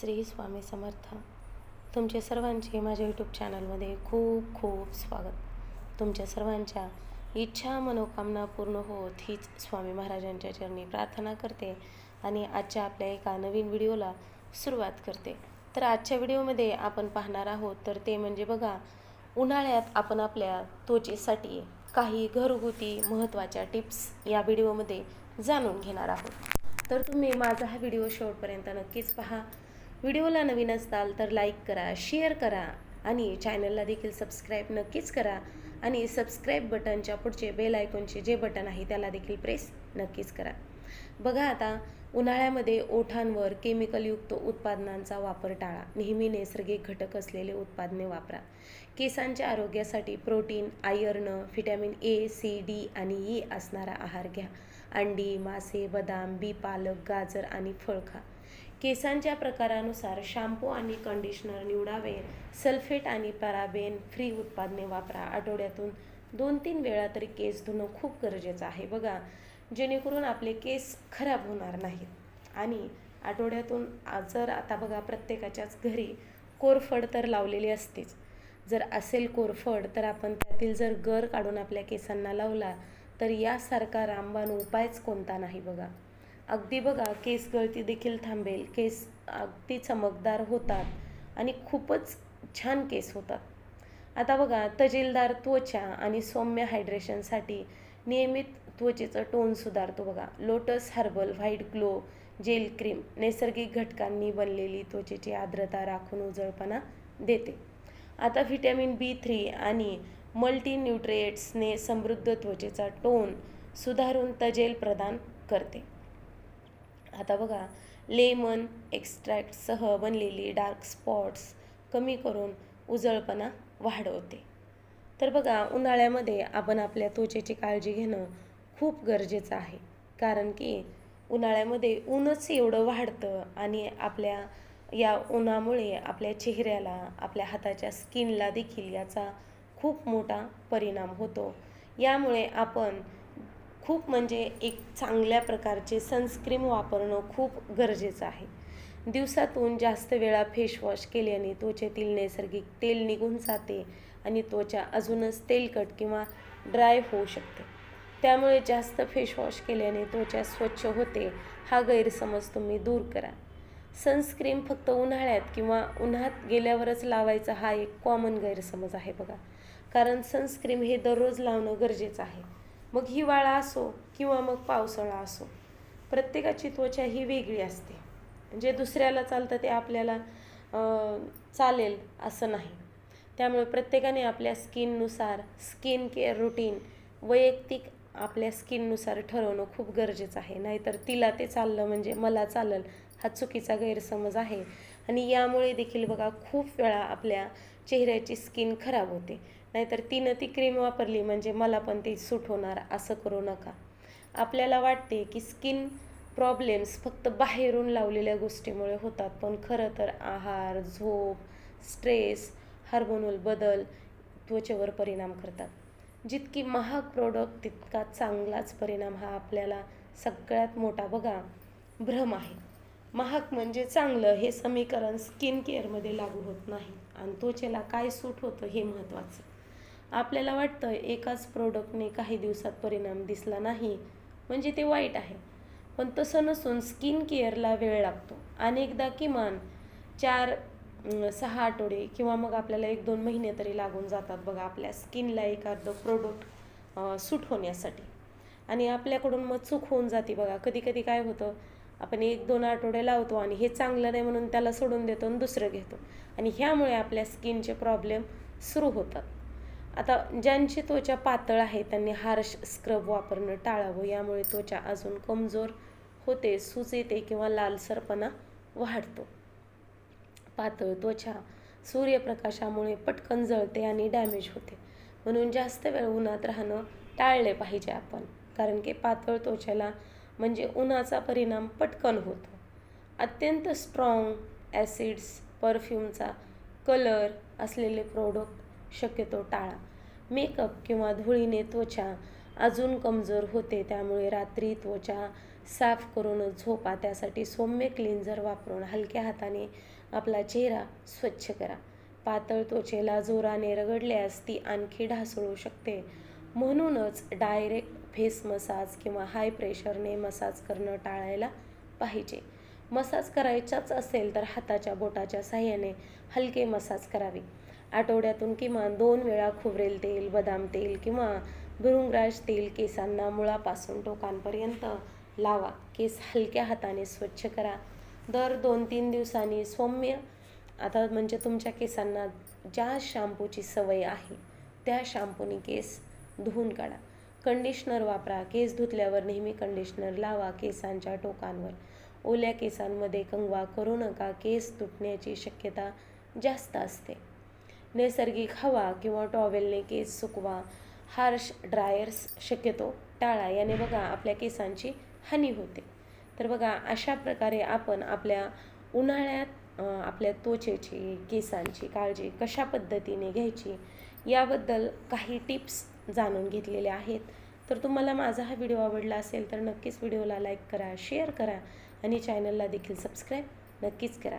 श्री स्वामी समर्थ. तुमचे सर्वांचे माझ्या यूट्यूब चॅनलमध्ये खूप खूप स्वागत. तुमच्या सर्वांच्या इच्छा मनोकामना पूर्ण होत हीच स्वामी महाराजांच्या चरणी प्रार्थना करते आणि आजच्या आपल्या एका नवीन व्हिडिओला सुरुवात करते. तर आजच्या व्हिडिओमध्ये आपण पाहणार आहोत तर ते म्हणजे बघा उन्हाळ्यात आपण आपल्या त्वचेसाठी काही घरगुती महत्त्वाच्या टिप्स या व्हिडिओमध्ये जाणून घेणार आहोत. तर तुम्ही माझा हा व्हिडिओ शेवटपर्यंत नक्कीच पहा. व्हिडिओला नवीन असताल तर लाईक करा शेअर करा आणि चॅनलला देखील सबस्क्राईब नक्कीच करा आणि सबस्क्राईब बटनच्या पुढचे बेल आयकॉनचे जे बटन आहे त्याला देखील प्रेस नक्कीच करा. बघा आता उन्हाळ्यामध्ये ओठांवर केमिकलयुक्त उत्पादनांचा वापर टाळा. नेहमी नैसर्गिक घटक असलेले उत्पादने वापरा. केसांच्या आरोग्यासाठी protein iron vitamin A C D आणि ई असणारा आहार घ्या. अंडी मासे बदाम बी पालक गाजर आणि फळ खा. केसांच्या प्रकारानुसार शॅम्पू आणि कंडिशनर निवडावे. सल्फेट आणि पॅराबेन फ्री उत्पादने वापरा. आठवड्यातून दोन तीन वेळा तरी केस धुणं खूप गरजेचं आहे. बघा जेणेकरून आपले केस खराब होणार नाहीत. आणि आठवड्यातून जर आता बघा प्रत्येकाच्याच घरी कोरफड तर लावलेली असतेच. जर असेल कोरफड तर आपण त्यातील जर गर काढून आपल्या केसांना लावला तर यासारखा रामबाण उपायच कोणता नाही बघा. अगदी बघा केस गळती देखील थांबेल. केस अगदी चमकदार होतात आणि खूपच छान केस होतात. आता बघा तजेलदार त्वचा आणि सौम्य हायड्रेशनसाठी नियमित त्वचेचं टोन सुधारतो बघा. Lotus herbal white glow gel cream नैसर्गिक घटकांनी बनलेली त्वचेची आर्द्रता राखून उजळपणा देते. आता व्हिटॅमिन बी थ्री आणि मल्टीन्यूट्रिएट्सने समृद्ध त्वचेचा टोन सुधारून तजेल प्रदान करते. आता बघा लेमन एक्स्ट्रॅक्टसह बनलेली डार्क स्पॉट्स कमी करून उजळपणा वाढवते. तर बघा उन्हाळ्यामध्ये आपण आपल्या त्वचेची काळजी घेणं खूप गरजेचं आहे. कारण की उन्हाळ्यामध्ये ऊनच एवढं वाढतं आणि आपल्या या उन्हामुळे आपल्या चेहऱ्याला आपल्या हाताच्या स्किनला देखील याचा खूप मोठा परिणाम होतो. यामुळे आपण खूप म्हणजे एक चांगल्या प्रकारचे सनस्क्रीम वापरणं खूप गरजेचं आहे. दिवसातून जास्त वेळा फेसवॉश केल्याने त्वचेतील नैसर्गिक तेल निघून जाते आणि त्वचा अजूनच तेलकट किंवा ड्राय होऊ शकते. त्यामुळे जास्त फेसवॉश केल्याने त्वचा स्वच्छ होते हा गैरसमज तुम्ही दूर करा. सनस्क्रीम फक्त उन्हाळ्यात किंवा उन्हात गेल्यावरच लावायचा हा एक कॉमन गैरसमज आहे बघा. कारण सनस्क्रीम हे दररोज लावणं गरजेचं आहे. मग हिवाळा असो किंवा मग पावसाळा असो प्रत्येकाची त्वचा ही वेगळी असते. जे दुसऱ्याला चालतं ते आपल्याला चालेल असं नाही. त्यामुळे प्रत्येकाने आपल्या स्किननुसार स्किन केअर रुटीन वैयक्तिक आपल्या स्किननुसार ठरवणं खूप गरजेचं आहे. नाहीतर तिला ते चाललं म्हणजे मला चाललं हा चुकीचा गैरसमज आहे. आणि यामुळे देखील बघा खूप वेळा आपल्या चेहऱ्याची स्किन खराब होते. नाहीतर तिनं ती क्रीम वापरली म्हणजे मला पण ती सूट होणार असं करू नका. आपल्याला वाटते की स्किन प्रॉब्लेम्स फक्त बाहेरून लावलेल्या गोष्टीमुळे होतात पण खरं तर आहार झोप स्ट्रेस हार्मोनल बदल त्वचेवर परिणाम करतात. जितकी महाग प्रोडक्ट तितका चांगलाच परिणाम हा आपल्याला सगळ्यात मोठा बघा भ्रम आहे. महाग म्हणजे चांगलं हे समीकरण स्किन केअरमध्ये लागू होत नाही. आणि त्वचेला काय सूट होतं हे महत्त्वाचं. आपल्याला वाटतं एकाच प्रोडक्टने काही दिवसात परिणाम दिसला नाही म्हणजे ते वाईट आहे. पण तसं नसून स्किन केअरला वेळ लागतो. अनेकदा किमान चार सहा आठवडे किंवा मग आपल्याला एक दोन महिने तरी लागून जातात बघा आपल्या स्किनला एखादं प्रोडक्ट सूट होण्यासाठी. आणि आपल्याकडून मग चूक होऊन जाते बघा. कधी कधी काय होतं आपण एक दोन आठवडे लावतो आणि हे चांगलं नाही म्हणून त्याला सोडून देतो आणि दुसरं घेतो. आणि ह्यामुळे आपल्या स्किनचे प्रॉब्लेम सुरू होतात. आता ज्यांची त्वचा पातळ आहे त्यांनी हार्श स्क्रब वापरणं टाळावं. यामुळे त्वचा अजून कमजोर होते सूज येते किंवा लालसरपणा वाढतो. पातळ त्वचा सूर्यप्रकाशामुळे पटकन जळते आणि डॅमेज होते. म्हणून जास्त वेळ उन्हात राहणं टाळले पाहिजे आपण. कारण की पातळ त्वचेला म्हणजे उन्हाचा परिणाम पटकन होतो. अत्यंत स्ट्रॉंग ॲसिड्स परफ्यूमचा कलर असलेले प्रोडक्ट शक्यतो टाळा. मेकअप किंवा धुळीने त्वचा अजून कमजोर होते त्यामुळे रात्री त्वचा साफ करून झोपा. त्यासाठी सौम्य क्लिन्झर वापरून हलक्या हाताने आपला चेहरा स्वच्छ करा. पातळ त्वचेला जोराने रगडल्यास ती आणखी ढासळू शकते. म्हणूनच डायरेक्ट फेस मसाज किंवा हाय प्रेशरने मसाज करणं टाळायला पाहिजे. मसाज करायचाच असेल तर हाताच्या बोटाच्या साह्याने हलके मसाज करावे. आठवड्यातून किमान दोन वेळा खोबरेल तेल बदाम तेल किंवा भृंगराज तेल केसांना मुळापासून टोकांपर्यंत लावा. केस हलक्या हाताने स्वच्छ करा. दर दोन तीन दिवसांनी सौम्य आता म्हणजे तुमच्या केसांना ज्या शॅम्पूची सवय आहे त्या शॅम्पूने केस धुवून काढा. कंडिशनर वापरा. केस धुतल्यावर नेहमी कंडिशनर लावा केसांच्या टोकांवर. ओल्या केसांमध्ये कंगवा करू नका. केस तुटण्याची शक्यता जास्त असते. नैसर्गिक हवा किंवा टॉवेलने केस सुकवा हार्श ड्रायर्स शक्यतो टाळा. याने बघा आपल्या केसांची हानी होते. तर बघा अशा प्रकारे आपण आपल्या उन्हाळ्यात आपल्या त्वचेची केसांची काळजी कशा पद्धतीने घ्यायची याबद्दल काही टिप्स जाणून घेतलेल्या आहेत. तर तुम्हाला माझा हा व्हिडिओ आवडला असेल तर नक्कीच व्हिडिओला लाईक करा शेअर करा आणि चॅनलला देखील सबस्क्राईब नक्कीच करा.